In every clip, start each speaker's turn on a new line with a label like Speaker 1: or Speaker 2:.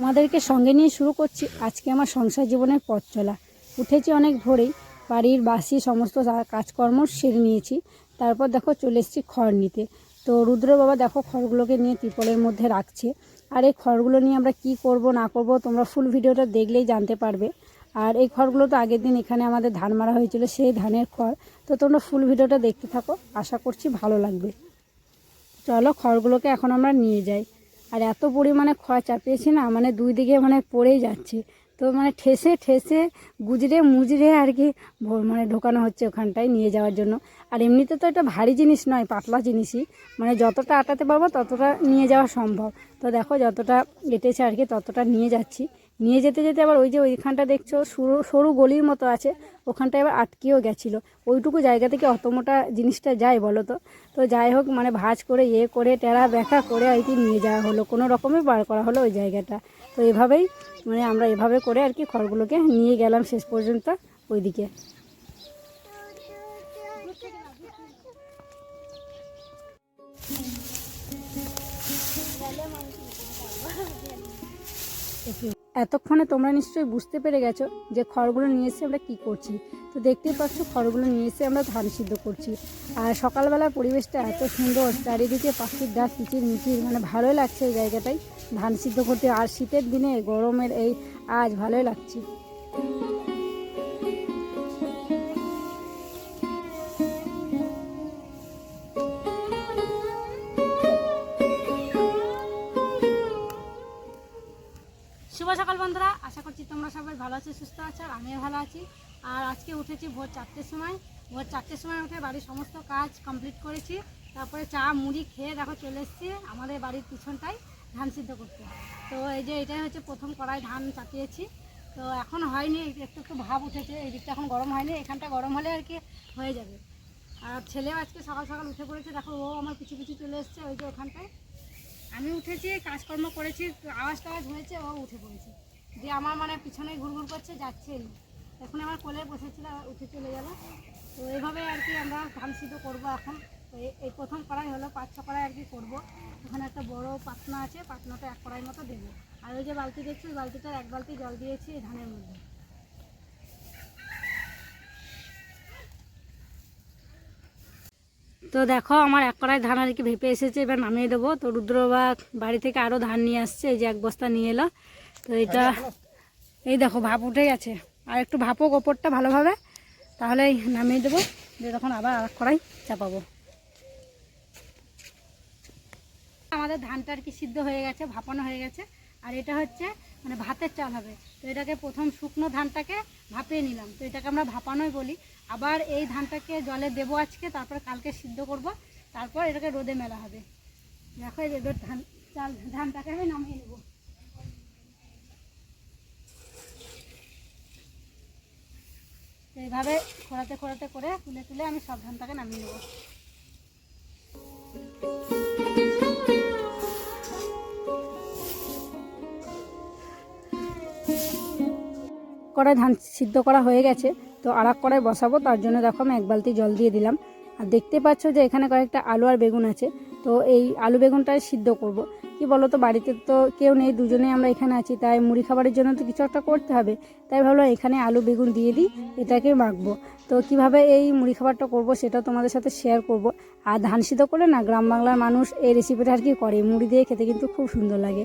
Speaker 1: আমাদেরকে সঙ্গে নিয়ে শুরু করছি আজকে আমার সংসার জীবনের পথ চলা। উঠেছি অনেক ভোরেই, বাড়ির বাসি সমস্ত কাজকর্ম সেরে নিয়েছি। তারপর দেখো চলে এসেছি খড় নিতে। তো রুদ্র বাবা দেখো খড়গুলোকে নিয়ে ত্রিপলের মধ্যে রাখছে। আর এই খড়গুলো নিয়ে আমরা কি করব, না করব তোমরা ফুল ভিডিওটা দেখলেই জানতে পারবে। আর এই খড়গুলো তো আগের দিন এখানে আমাদের ধান মারা হয়েছিল, সেই ধানের খড়। তো তোমরা ফুল ভিডিওটা দেখতে থাকো, আশা করছি ভালো লাগবে। চলো খড়গুলোকে এখন আমরা নিয়ে যাই। আর এত পরিমাণে খোয়া চাপিয়েছি না মানে দুই দিকে মানে পড়েই যাচ্ছে। তো মানে ঠেসে ঠেসে গুজরে মুজরে আর কি মানে ঢোকানো হচ্ছে ওখানটায় নিয়ে যাওয়ার জন্য। আর এমনিতে তো এটা ভারী জিনিস নয়, পাতলা জিনিসই। মানে যতটা আটাতে পারব ততটা নিয়ে যাওয়া সম্ভব। তো দেখো যতটা এটেছে আর কি ততটা নিয়ে যাচ্ছি। নিয়ে যেতে যেতে আবার ওই যে ওইখানটা দেখছ, সরু সরু গলির মতো আছে, ওখানটা এবার আটকেও গেছিল। ওইটুকু জায়গা থেকে অত মোটা জিনিসটা যায় বলো তো? তো যাই হোক মানে ভাজ করে ইয়ে করে, টেরা ব্যাখা করে আর কি নিয়ে যাওয়া হলো। কোনো রকমে বার করা হলো ওই জায়গাটা। তো এভাবেই মানে আমরা এভাবে করে আর কি খড়গুলোকে নিয়ে গেলাম শেষ পর্যন্ত ওইদিকে। এতক্ষণে তোমরা নিশ্চয়ই বুঝতে পেরে গেছো যে খড়গুলো নিয়ে এসে আমরা কি করছি। তো দেখতেই পাচ্ছ খড়গুলো নিয়ে এসে আমরা ধান সিদ্ধ করছি। আর সকালবেলার পরিবেশটা এত সুন্দর, চারিদিকে পাখির ডাক কিচির মিচির মানে ভালোই লাগছে এই জায়গাটাই। ধান সিদ্ধ করতে, আর শীতের দিনে, গরমের এই আজ ভালোই লাগছে। সকাল বন্ধুরা, আশা করছি তোমরা সবাই ভালো আছো, সুস্থ আছো, আর আমিও ভালো আছি। আর আজকে উঠেছি ভোর চারটের সময়। ভোর চারটের সময় উঠে বাড়ির সমস্ত কাজ কমপ্লিট করেছি। তারপরে চা, মুড়ি খেয়ে দেখো চলে এসেছি আমাদের বাড়ির পিছনটায় ধান সিদ্ধ করতে। তো এই যে এটাই হচ্ছে প্রথম কড়াই ধান চাপিয়েছি। তো এখন হয়নি, একটু একটু ভাব উঠেছে, এই দিকটা এখন গরম হয়নি, এখানটা গরম হলে আর কি হয়ে যাবে। আর ছেলেও আজকে সকাল সকাল উঠে পড়েছে, দেখো ও আমার পিছু পিছু চলে এসছে, ওই যে ওখানটায়। আমি উঠেছি, কাজকর্ম করেছি আওয়াজ টাওয়াজ হয়েছে, ও উঠে পড়েছে। দিয়ে আমার মানে পিছনে ঘুরঘুর করছে, যাচ্ছে এখন আমার কোলে বসেছিল, উঠে চলে গেল। তো এইভাবে আর কি আমরা ধান সিদ্ধ করব এখন। এই- প্রথম কড়াই হলো, পাঁচ ছ কড়াই আর কি করব। ওখানে একটা বড় পাতনা আছে, পাতনাটা এক কড়াই মতো দেবো। আর ওই যে বালতি দেখছি বালতিটার এক বালতি জল দিয়েছি ধানের মধ্যে। তো দেখো আমার এক কড়াই ধান আর কি ভেপে এসেছে এবার নামিয়ে দেবো। তো রুদ্রবা বাড়ি থেকে আরও ধান নিয়ে আসছে এই যে এক বস্তা নিয়ে এলো। তো এটা এই দেখো ভাপ উঠে গেছে। আর একটু ভাপো ওপরটা ভালোভাবে তাহলে নামিয়ে দেবো। যে তখন আবার আর এক কড়াই চাপাবো। আমাদের ধানটা আর কি সিদ্ধ হয়ে গেছে ভাপানো হয়ে গেছে। আর এটা হচ্ছে মানে ভাতের চাল হবে। তো এটাকে প্রথম শুকনো ধানটাকে ভাপিয়ে নিলাম। তো এটাকে আমরা ভাপানোই বলি। আবার এই ধানটাকে জলে দেবো আজকে, তারপরে কালকে সিদ্ধ করব। তারপর এটাকে রোদে মেলা হবে। দেখো এবার ধান, চাল, ধানটাকে আমি নামিয়ে নেব। এইভাবে খোড়াতে খোঁড়াতে করে তুলে তুলে আমি সব ধানটাকে নামিয়ে নেব। কড়াই ধান সিদ্ধ করা হয়ে গেছে, তো আর এক কড়াই বসাবো, তার জন্য দেখো আমি এক বালতি জল দিয়ে দিলাম। আর দেখতে পাচ্ছ যে এখানে কয়েকটা আলু আর বেগুন আছে, তো এই আলু বেগুনটাই সিদ্ধ করব। কি বলো তো বাড়িতে তো কেউ নেই দুজনেই আমরা এখানে আছি, তাই মুড়ি খাবারের জন্য তো কিছু একটা করতে হবে। তাই ভাবলাম এখানে আলু বেগুন দিয়ে দিই, এটাকে মাখবো। তো কীভাবে এই মুড়ি খাবারটা করব সেটা তোমাদের সাথে শেয়ার করব। আর ধান সিদ্ধ করে না, গ্রাম বাংলার মানুষ এই রেসিপিটা আর কি করে, মুড়ি দিয়ে খেতে কিন্তু খুব সুন্দর লাগে।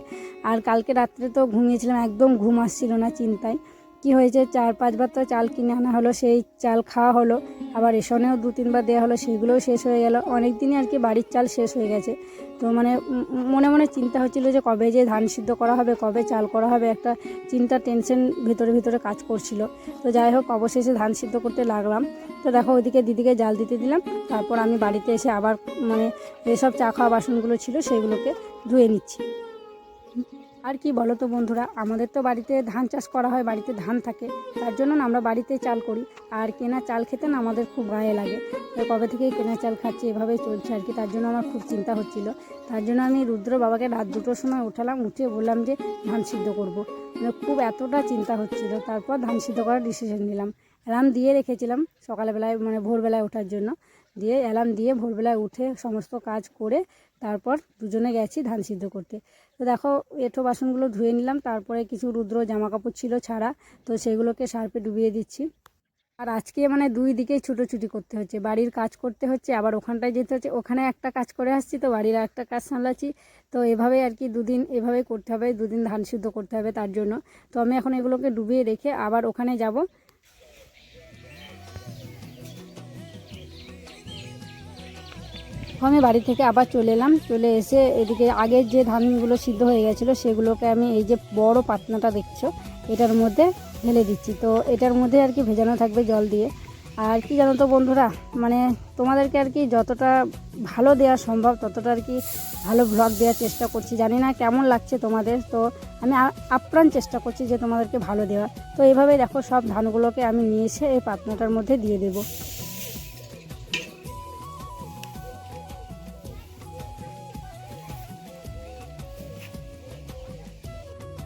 Speaker 1: আর কালকে রাত্রে তো ঘুমিয়েছিলাম, একদম ঘুম আসছিল না চিন্তায়। কি হয়েছে? চার পাঁচবার তো চাল কিনে আনা হলো, সেই চাল খাওয়া হলো। আবার রেশনেও দু তিনবার দেওয়া হলো সেগুলোও শেষ হয়ে গেল। অনেক দিনই আর কি বাড়ির চাল শেষ হয়ে গেছে। তো মানে মনে মনে চিন্তা হচ্ছিল যে কবে যে ধান সিদ্ধ করা হবে, কবে চাল করা হবে, একটা চিন্তা টেনশন ভিতরে ভিতরে কাজ করছিল। তো যাই হোক, অবশেষে ধান সিদ্ধ করতে লাগলাম। তো দেখো, ওইদিকে দিদিকে জাল দিতে দিলাম। তারপর আমি বাড়িতে এসে আবার মানে যেসব চা খাওয়া বাসনগুলো ছিল, সেগুলোকে ধুয়ে নিচ্ছি। আর কি বলো তো বন্ধুরা? আমাদের তো বাড়িতে ধান চাষ করা হয়, বাড়িতে ধান থাকে। তার জন্য না আমরা বাড়িতে চাল করি। আর কেনা চাল খেতে না আমাদের খুব গায়ে লাগে। কবে থেকেই কেনা চাল খাচ্ছি, এভাবেই চলছে আর কি। তার জন্য আমার খুব চিন্তা হচ্ছিল। তার জন্য আমি রুদ্র বাবাকে রাত দুটোর সময় উঠালাম, উঠে বললাম যে ধান সিদ্ধ করব। মানে খুব এতটা চিন্তা হচ্ছিল। তারপর ধান সিদ্ধ করার ডিসিশন নিলাম। অ্যালার্ম দিয়ে রেখেছিলাম সকালবেলায় মানে ভোরবেলায় ওঠার জন্য। দিয়ে অ্যালার্ম দিয়ে ভোরবেলায় উঠে সমস্ত কাজ করে তারপর দুজনে গেছি ধান সিদ্ধ করতে। তো দেখো, এঁঠো বাসনগুলো ধুয়ে নিলাম, তারপরে কিছু রুদ্র জামা কাপড় ছিল ছাড়া, তো সেগুলোকে সার্পে ডুবিয়ে দিচ্ছি। আর আজকে মানে দুই দিকেই ছুটোছুটি করতে হচ্ছে, বাড়ির কাজ করতে হচ্ছে, আবার ওখানটায় যেতে হচ্ছে, ওখানে একটা কাজ করে আসছি তো বাড়ির একটা কাজ সামলাচ্ছি, তো এভাবেই আর কি দুদিন এভাবেই করতে হবে, দুদিন ধান সিদ্ধ করতে হবে তার জন্য। তো আমি এখন এগুলোকে ডুবিয়ে রেখে আবার ওখানে যাব আমি বাড়ি থেকে আবার চলে এলাম। চলে এসে এদিকে আগের যে ধানগুলো সিদ্ধ হয়ে গেছিল, সেগুলোকে আমি এই যে বড় পাতনাটা দেখছ, এটার মধ্যে ঢেলে দিচ্ছি। তো এটার মধ্যে আর কি ভেজানো থাকবে জল দিয়ে। আর কি জানো তো বন্ধুরা মানে তোমাদেরকে আর কি যতটা ভালো দেওয়া সম্ভব, ততটা আর কি ভালো ব্লগ দেওয়ার চেষ্টা করছি। জানি না কেমন লাগছে তোমাদের, তো আমি আপ্রাণ চেষ্টা করছি যে তোমাদেরকে ভালো দেওয়া তো এইভাবেই দেখো, সব ধানগুলোকে আমি নিয়ে এসে এই পাতনাটার মধ্যে দিয়ে দেবো।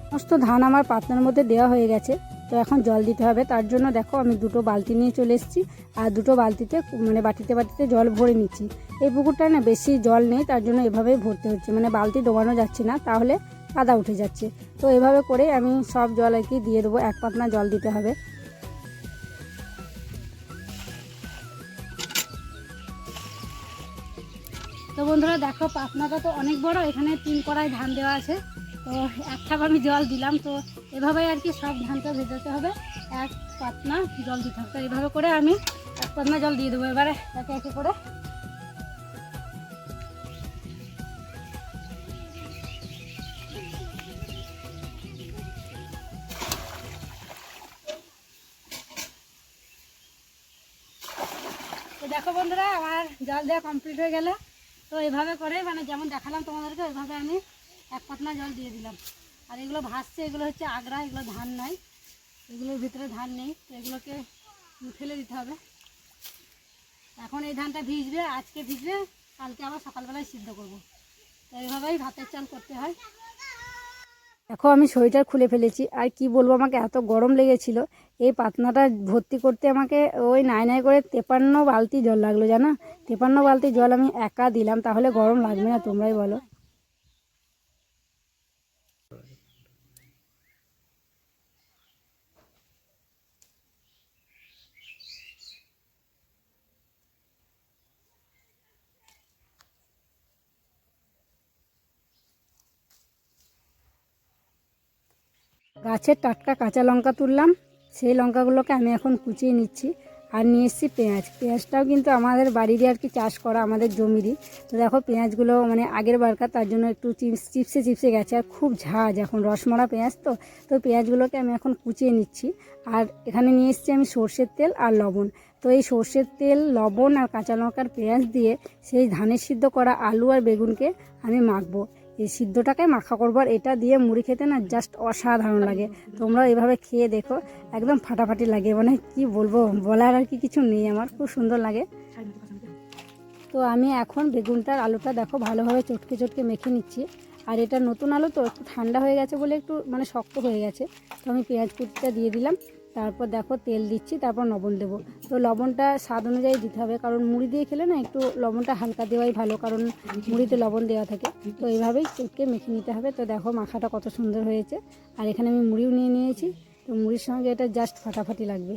Speaker 1: সমস্ত ধান আমার পাতনার মধ্যে দেওয়া হয়ে গেছে। তো এখন জল দিতে হবে। তার জন্য দেখো আমি দুটো বালতি নিয়ে চলে এসেছি আর দুটো বালতিতে মানে বাটিতে বাটিতে জল ভরে নিচ্ছি। এই পুকুরটা না বেশি জল নেই, তার জন্য এভাবেই ভরতে হচ্ছে। মানে বালতি ডোবানো যাচ্ছে না, তাহলে কাদা উঠে যাচ্ছে। তো এভাবে করে আমি সব জল আর কি দিয়ে দেবো, এক পাতনা জল দিতে হবে। তো বন্ধুরা দেখো পাতনাটা তো অনেক বড়, এখানে তিন কড়াই ধান দেওয়া আছে। তো এক থাপ আমি জল দিলাম, তো এভাবেই আর কি সব ধানটা ভেজাতে হবে। এক পাতনা জল দিতে হবে। এভাবে করে আমি এক পাতনা জল দিয়ে দেবো এবারে, একে একে করে। দেখো বন্ধুরা, আমার জল দেওয়া কমপ্লিট হয়ে গেল। তো এইভাবে করে মানে যেমন দেখালাম তোমাদেরকে, ওইভাবে আমি এক পাতলা জল দিয়ে দিলাম। আর এগুলো ভাসছে এগুলো হচ্ছে আগ্রা, এগুলো ধান নয় এগুলোর ভিতরে ধান নেই, তো এগুলোকে ফেলে দিতে হবে। এখন এই ধানটা ভিজবে, আজকে ভিজবে, কালকে আবার সকালবেলায় সিদ্ধ করব। তো এইভাবেই ভাতের চাল করতে হয়। দেখো, আমি সোয়েটার খুলে ফেলেছি। আর কি বলব, আমাকে এত গরম লেগেছিল। এই পাতনাটা ভর্তি করতে আমাকে ওই নাই নাই করে তেপান্ন বালতি জল লাগল, জানো? তেপান্ন বালতি জল আমি একা দিলাম, তাহলে গরম লাগবে না, তোমরাই বলো। গাছের টাটকা কাঁচা লঙ্কা তুললাম। সেই লঙ্কাগুলোকে আমি এখন কুচিয়ে নিচ্ছি আর নিয়ে এসেছি পেঁয়াজ। পেঁয়াজটাও কিন্তু আমাদের বাড়িরই আর কি চাষ করা আমাদের জমিরই। তো দেখো পেঁয়াজগুলো মানে আগের বারকার তার জন্য একটু চিপস, চিপসে চিপসে গেছে আর খুব ঝাঁজ এখন রসমরা পেঁয়াজ তো। তো পেঁয়াজগুলোকে আমি এখন কুচিয়ে নিচ্ছি। আর এখানে নিয়ে এসেছি আমি সর্ষের তেল আর লবণ। তো এই সর্ষের তেল, লবণ আর কাঁচা লঙ্কার পেঁয়াজ দিয়ে সেই ধানের সিদ্ধ করা আলু আর বেগুনকে আমি মাখবো। এই সিদ্ধটাকে মাখা করব আর এটা দিয়ে মুড়ি খেতে না জাস্ট অসাধারণ লাগে। তোমরা এভাবে খেয়ে দেখো, একদম ফাটাফাটি লাগে। মানে কি বলব, বলার আর কি কিছু নেই আমার, খুব সুন্দর লাগে। তো আমি এখন বেগুনটার আলুটা দেখো ভালোভাবে চটকে চটকে মেখে নিচ্ছি। আর এটা নতুন আলু তো একটু ঠান্ডা হয়ে গেছে বলে একটু মানে শক্ত হয়ে গেছে। তো আমি পেঁয়াজ কুচিটা দিয়ে দিলাম। তারপর দেখো তেল দিচ্ছি, তারপর লবণ দেবো। তো লবণটা স্বাদ অনুযায়ী দিতে হবে, কারণ মুড়ি দিয়ে খেলে না একটু লবণটা হালকা দেওয়াই ভালো, কারণ মুড়িতে লবণ দেওয়া থাকে। তো এইভাবেই চটকে মেখে নিতে হবে। তো দেখো মাখাটা কত সুন্দর হয়েছে। আর এখানে আমি মুড়িও নিয়ে নিয়েছি। তো মুড়ির সঙ্গে এটা জাস্ট ফাটাফাটি লাগবে।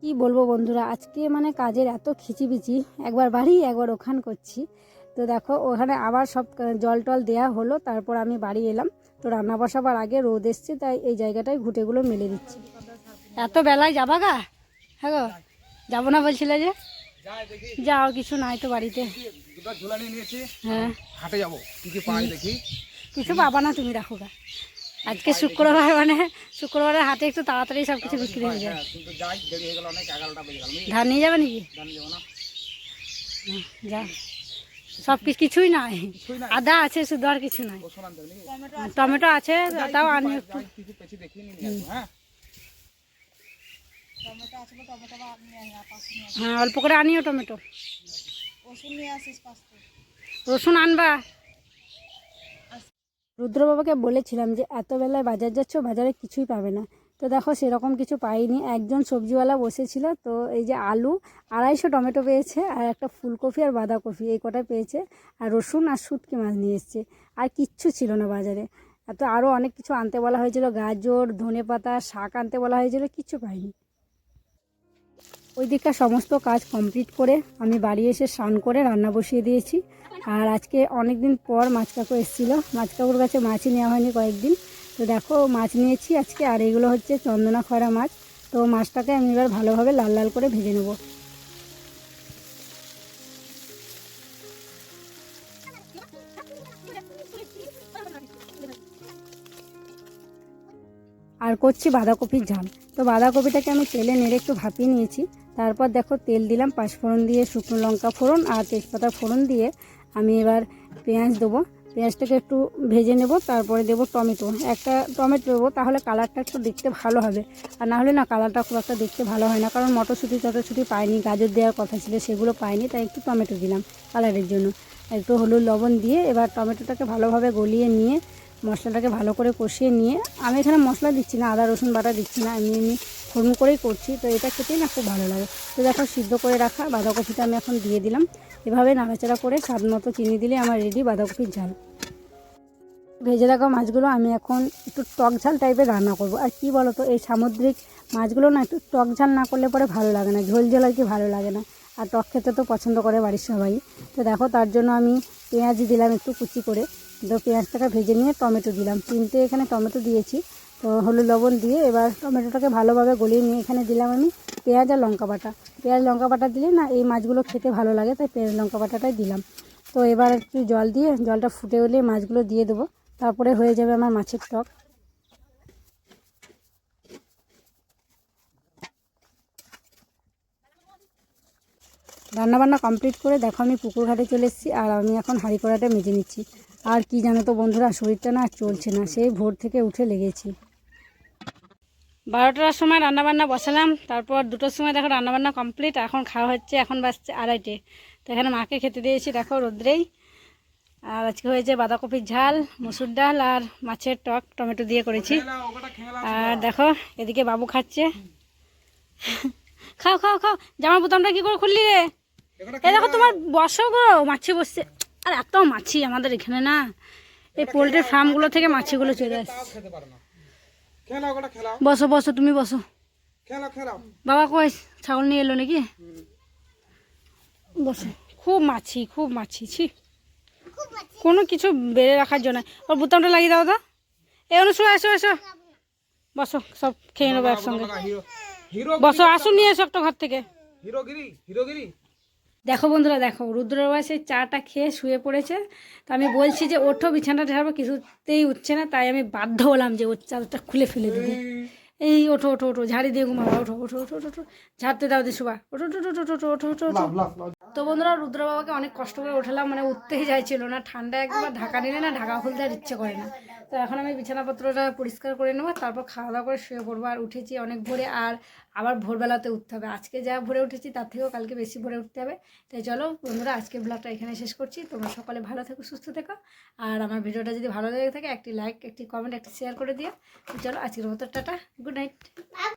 Speaker 1: কি বলব বন্ধুরা, আজকে মানে কাজের এত খিচিবিচি, একবার বাড়ি, একবার ওখান করছি। তো দেখো ওখানে আবার সব জল টল দেওয়া হলো, তারপর আমি বাড়ি এলাম। তো রান্না বসাবার আগে রোদ এসছে, তাই এই জায়গাটায় ঘুটেগুলো মেলে দিচ্ছি। এত বেলায় যাবা গা? হ্যাঁ গো যাব না বলছিলে যে? যাও কিছু নাই তো বাড়িতে। হ্যাঁ।
Speaker 2: হাটে যাব কি কি পাই দেখি।
Speaker 1: কিছু পাবা না তুমি রাখো গা। আজকে শুক্রবার মানে শুক্রবারের হাটে একটু তাড়াতাড়ি সব কিছু বিক্রি হয়ে যায়।
Speaker 2: হ্যাঁ
Speaker 1: ধান নিয়ে যাবে নাকি? যা। সব কিছু কিছুই নাই। আদা আছে শুধু আর কিছু নাই? টমেটো আছে তাও আনি একটু
Speaker 2: যাই কিছু পেছি দেখি নিয়ে নিয়ে আসব, হ্যাঁ
Speaker 1: অল্প করে আনিও টমেটো। রসুন আনবা। রুদ্র বাবাকে বলেছিলাম যে এত বেলায় বাজার যাচ্ছ বাজারে কিছুই পাবে না। তো দেখো সেরকম কিছু পাইনি। একজন সবজিওয়ালা বসেছিল তো এই যে আলু আড়াইশো টমেটো পেয়েছে আর একটা ফুলকপি আর বাঁধাকপি এই কটা পেয়েছে। আর রসুন আর শুটকি মাছ নিয়ে এসছে। আর কিচ্ছু ছিল না বাজারে। আর তো আরও অনেক কিছু আনতে বলা হয়েছিল গাজর ধনে পাতা শাক আনতে বলা হয়েছিল কিচ্ছু পাইনি। ওই দিককার সমস্ত কাজ কমপ্লিট করে আমি বাড়ি এসে স্নান করে রান্না বসিয়ে দিয়েছি। আর আজকে অনেক দিন পর মাছ কাকু এসেছিল। মাছ কাকুর কাছে মাছই নেওয়া হয়নি কয়েকদিন। তো দেখো, মাছ নিয়েছি আজকে। আর এগুলো হচ্ছে চন্দনা খরা মাছ। তো মাছটাকে আমি এবার ভালোভাবে লাল লাল করে ভেজে নেব। আর করছি বাঁধাকপির ঝাল। তো বাঁধাকপিটাকে আমি তেলে নেড়ে একটু ভাপিয়ে নিয়েছি। তারপর দেখো তেল দিলাম পাঁচফোড়ন দিয়ে শুকনো লঙ্কা ফোড়ন আর তেজপাতা ফোড়ন দিয়ে আমি এবার পেঁয়াজ দেবো। পেঁয়াজটাকে একটু ভেজে নেব, তারপরে দেবো টমেটো। একটা টমেটো দেবো, তাহলে কালারটা একটু দেখতে ভালো হবে। আর না হলে না কালারটা খুব একটা দেখতে ভালো হয় না, কারণ মটরশুঁটি, টটরশুঁটি পাইনি, গাজর দেওয়ার কথা ছিল, সেগুলো পাইনি, তাই একটু টমেটো দিলাম কালারের জন্য। একটু হলুদ লবণ দিয়ে এবার টমেটোটাকে ভালোভাবে গলিয়ে নিয়ে মশলাটাকে ভালো করে কষিয়ে নিয়ে, আমি এখানে মশলা দিচ্ছি না, আদা, রসুন বাটা দিচ্ছি না আমি এমনি ফোড়ন করেই করছি, তো এটা খেতেই না খুব ভালো লাগে। তো দেখো সিদ্ধ করে রাখা বাঁধাকপিটা আমি এখন দিয়ে দিলাম। এভাবে নাড়াচাড়া করে স্বাদ মতো চিনি দিলে আমার রেডি বাঁধাকপির ঝাল। ভেজে রাখা মাছগুলো আমি এখন একটু টক ঝাল টাইপের রান্না করব। আর কি বলো তো এই সামুদ্রিক মাছগুলো না একটু টক ঝাল না করলে পরে ভালো লাগে না, ঝোল ঝোল আর কি ভালো লাগে না। আর টক খেতে তো পছন্দ করে বাড়ির সবাই। তো দেখো তার জন্য আমি পেঁয়াজি দিলাম একটু কুচি করে। তো পেঁয়াজটাকে ভেজে নিয়ে টমেটো দিলাম। তিনটে এখানে টমেটো দিয়েছি। তো হলুদ লবণ দিয়ে এবার টমেটোটাকে ভালোভাবে গলিয়ে নিয়ে এখানে দিলাম আমি পেঁয়াজ আর লঙ্কা বাটা। পেঁয়াজ, লঙ্কা বাটা দিলে না এই মাছগুলো খেতে ভালো লাগে, তাই পেঁয়াজ, লঙ্কা বাটাটাই দিলাম। তো এবার একটু জল দিয়ে, জলটা ফুটে হলে মাছগুলো দিয়ে দেবো। তারপরে হয়ে যাবে আমার মাছের টক। রান্নাবান্না কমপ্লিট করে দেখো আমি পুকুর ঘাটে চলে এসেছি, আর আমি এখন হাঁড়ি কড়াটা মেজে নিচ্ছি। আর কি জানো তো বন্ধুরা, শরীরটা না চলছে না, সেই ভোর থেকে উঠে লেগেছি। বারোটার সময় রান্নাবান্না বসালাম, তারপর দুটোর সময় দেখো রান্নাবান্না কমপ্লিট এখন খাওয়া হচ্ছে, এখন বাজছে আড়াইটে। তো এখানে মাকে খেতে দিয়েছি, দেখো রোদ্রেই। আর আজকে হয়েছে বাঁধাকপির ঝাল, মসুর ডাল আর মাছের টক, টমেটো দিয়ে করেছি। আর দেখো, এদিকে বাবু খাচ্ছে। খাও খাও খাও, জামার বোতামটা কি করে খুললি রে? এই দেখো তোমার বসো গো মাছি বসছে আর এত মাছি আমাদের এখানে না এই পোলট্রির ফার্মগুলো থেকে মাছিগুলো চলে আসছে বসো বসো তুমি বসো
Speaker 2: খেলাও খেলাও
Speaker 1: বাবা কই ছাগল নিয়ে এলো নাকি বসো খুব মাছি খুব মাছি ছি কোনো কিছু বেড়ে রাখার জন্য ওর বোতামটা লাগিয়ে দাও তো এই অনুসু আসো এসো বসো সব খেয়ে নেব একসঙ্গে বসো আসুন নিয়ে এসো একটা ঘর থেকে
Speaker 2: হিরোগিরি হিরোগিরি
Speaker 1: দেখো বন্ধুরা দেখো রুদ্রবাবা সেই চাটা খেয়ে শুয়ে পড়েছে তো আমি বলছি যে ওঠো বিছানাটা ঝাড়বো কিছুতেই উঠছে না তাই আমি বাধ্য হলাম যে ওর চাদরটা খুলে ফেলে দিতে এই ওঠো ওঠো ওঠো ঝাড়ি দিয়ে ঘুমাবো ওঠো ওঠো ওঠো ওঠো ঝাড়তে দাও দিয়ে শুবা ওঠো ওঠো ওঠো ওঠো ওঠো ওঠো ওঠো তো বন্ধুরা রুদ্র বাবাকে অনেক কষ্ট করে উঠালাম মানে উঠতেই চাইছিল না ঠান্ডা একবার ঢাকা নিলে না ঢাকা খুলতে আর ইচ্ছে করে না তো এখন আমি বিছানাপত্রটা পরিষ্কার করে নেব, তারপর খাওয়া দাওয়া করে শুয়ে পড়ব। আর উঠেছি অনেক ভোরে, আর আবার ভোরবেলাতে উঠতে হবে। আজকে যা ভোরে উঠেছি তার থেকেও কালকে বেশি ভোরে উঠতে হবে। তাই চলো বন্ধুরা, আজকে ব্লগটা এখানে শেষ করছি। তোমরা সকালে ভালো থেকো, সুস্থ থেকো। আর আমার ভিডিওটা যদি ভালো লেগে থাকে, একটি লাইক একটি কমেন্ট একটি শেয়ার করে দিও। চলো আজকের মতো টাটা গুড নাইট